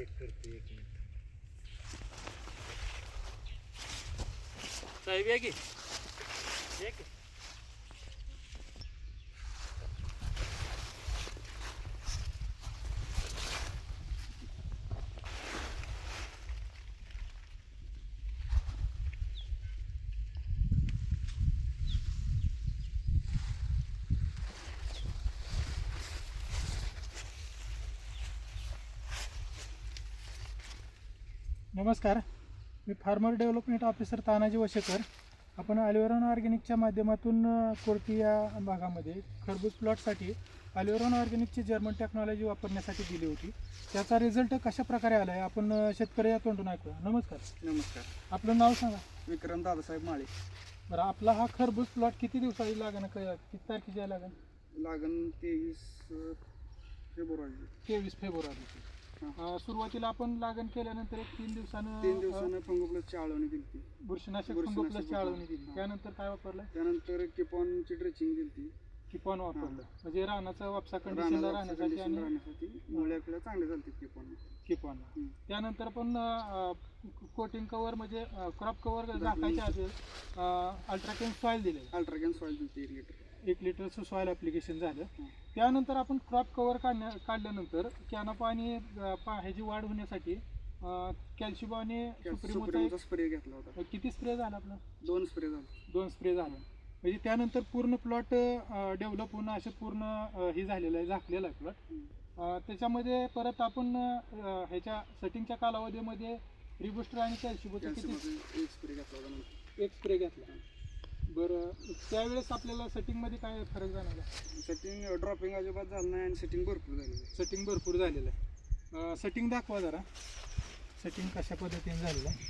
एक करते एक साहेब या की. नमस्कार. मी farmer development officer Tanaji Vashekar. आपण अल्वेरॉन ऑर्गॅनिकच्या माध्यमातून कोरटी या भागामध्ये खरबूज प्लॉटसाठी अल्वेरॉन ऑर्गॅनिकची जर्मन टेक्नॉलॉजी वापरण्यासाठी दिली होती. त्याचा रिझल्ट कशा प्रकारे आला आहे आपण शेतकरी या तोंडून ऐकूया. नमस्कार. नमस्कार. आपलं नाव सांगा. विक्रम दादासाहेब माळे. बरं आपला हा खरबूज प्लॉट किती दिवसाची लागण क- किती तारखेची आहे लागण? लागण तेवीस फेब्रुवारी. तेवीस फेब्रुवारीची. अ, सुरुवातीला आपण लागण केल्यानंतर एक तीन दिवसानं तीन दिवसानं फंगोप्लसची आळवणी दिली बुरशीनाशक बुरशीनाशक फंगोप्लसची आळवणी दिली. हां. त्यानंतर काय वापरलं त्यानंतर किपॉनची ड्रेचिंग दिली किपॉन वापरलं. म्हणजे रानाचा वापसा कंडिशनला रानाला राहण्यासाठी आणि राहण्यासाठी मुळ्या पिळ्या चांगल्या झालती किपॉन. किपॉन. त्यानंतर पण कोटिंग कव्हर म्हणजे क्रॉप कव्हर झाकायच्या आधी अल्ट्राकेन सॉईल दिले अल्ट्रागॅन सॉईल दिली एक लिटर. एक लिटरचं सॉईल ॲप्लिकेशन झालं. त्यानंतर आपण क्रॉप कव्हर काढण्या काढल्यानंतर कॅनप आणि अं, पा- ह्याची वाढ होण्यासाठी कॅल्शियम सुप्रीमचा स्प्रे घेतला होता. किती स्प्रे झाला आपला? दोन स्प्रे झाले. दोन स्प्रे झाले. म्हणजे त्यानंतर पूर्ण प्लॉट डेव्हलप होणं असं पूर्ण हे झालेलं आहे झाकलेलं आहे प्लॉट. त्याच्यामध्ये परत आपण ह्याच्या सेटिंगच्या कालावधीमध्ये रिबुस्टर आणि किती कॅल्शियमचा एक स्प्रे घेतला एक स्प्रे घेतला. बरं त्यावेळेस आपल्याला सेटिंगमध्ये काय फरक जाणवला? सेटिंग ड्रॉपिंग अजिबात झालं नाही आणि सेटिंग भरपूर झाली सेटिंग भरपूर झालेलं आहे. सेटिंग दाखवा जरा. सेटिंग कशा पद्धतीने झालेलं आहे.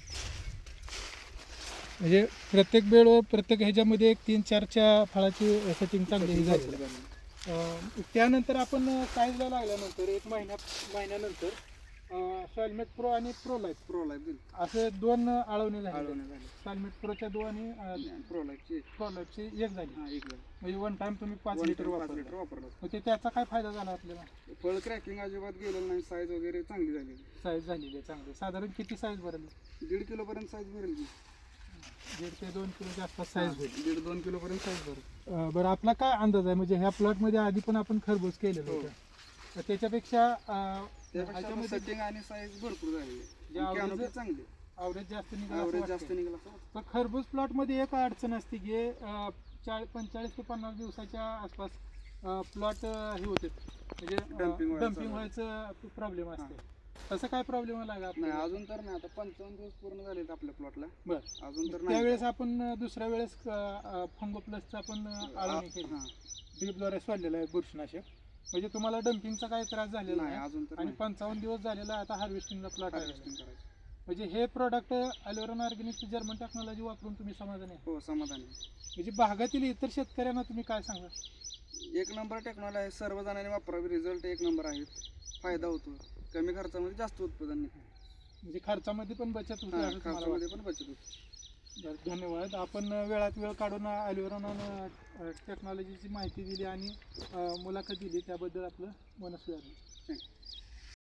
म्हणजे प्रत्येक वेळ प्रत्येक ह्याच्यामध्ये एक तीन चारच्या फळाची सेटिंग चांगली झालेली आहे. त्यानंतर आपण साईजला लागल्यानंतर एक महिन्या महिन्यानंतर सॉलमेट प्रो आणि प्रो लाईफ प्रो लाईफ दिली. असे दोन आळवणी झाले आळवणी झाली सॉलमेट प्रोच्या दोन आणि प्रो लाईफची प्रो लाईफची एक. झाली. हा एक झाली. म्हणजे वन टाइम तुम्ही पाच लिटर पाच लिटर वापरलं. मग ते त्याचा काय फायदा झाला आपल्याला? फळ क्रॅकिंग अजिबात गेलेलं नाही साईज वगैरे चांगली झालेली साईज झालेली आहे चांगली. साधारण किती साईज भरली? दीड किलो पर्यंत साईज भरेल की. दीड ते दोन किलोच्या आसपास साईज होईल दीड दोन किलो पर्यंत साईज भरेल. अं, बरं आपला काय अंदाज आहे? म्हणजे ह्या प्लॉटमध्ये आधी पण आपण खरबूज केलेलं हो. होतं. तर त्याच्यापेक्षा अं, त्यापेक्षा ह्याच्यामध्ये सेटिंग आणि साईज भरपूर झालेली जे आहे average- कॅनोपी चांगली ॲव्हरेज जास्त निघालं जास्त. निघाला असं वाटतं. पण खरबूज प्लॉटमध्ये एक अडचण असते की अं, पंचेचाळीस ते पन्नास दिवसाच्या आसपास प्लॉट हे होते. म्हणजे Dumping व्हायचं डम्पिंग व्हायचं प्रॉब्लेम असते. तसं काय प्रॉब्लेम का नाही आपल्याला? अजून तर नाही. आता पंचावन्न दिवस पूर्ण झालेत आपल्या प्लॉटला बरं. अजून तर नाही. त्यावेळेस आपण अं, दुसऱ्या वेळेस फंगो प्लसचा पण अं, आळवणी केली. हा. ड्रीपद्वारे सोडलेलं आहे बुरशीनाशक. म्हणजे तुम्हाला डम्पिंगचा काही त्रास झालेला नाही अजून तर आणि नाही. पंचावन्न दिवस झालेला आता हार्वेस्टिंगला प्लॉट आहे. Harvesting करायचं. म्हणजे हे प्रोडक्ट अलोरन ऑर्गॅनिकची जर्मन टेक्नॉलॉजी वापरून तुम्ही समाधानी आहे. हो समाधानी म्हणजे भागातील इतर शेतकऱ्यांना तुम्ही काय सांगा एक नंबर टेक्नॉलॉजी आहे सर्व जणांनी वापरावी. रिझल्ट एक नंबर आहेत. फायदा होतो. कमी खर्चामध्ये जास्त उत्पादन निघतं. म्हणजे खर्चामध्ये पण बचत होते हा, असं तुम्हाला खर्चामध्ये पण बचत होते. बरं, धन्यवाद. आपण वेळात वेळ काढून अलोरन टेक्नॉलॉजीची माहिती दिली आणि मुलाखत दिली. त्याबद्दल आपलं मनस्वी आहे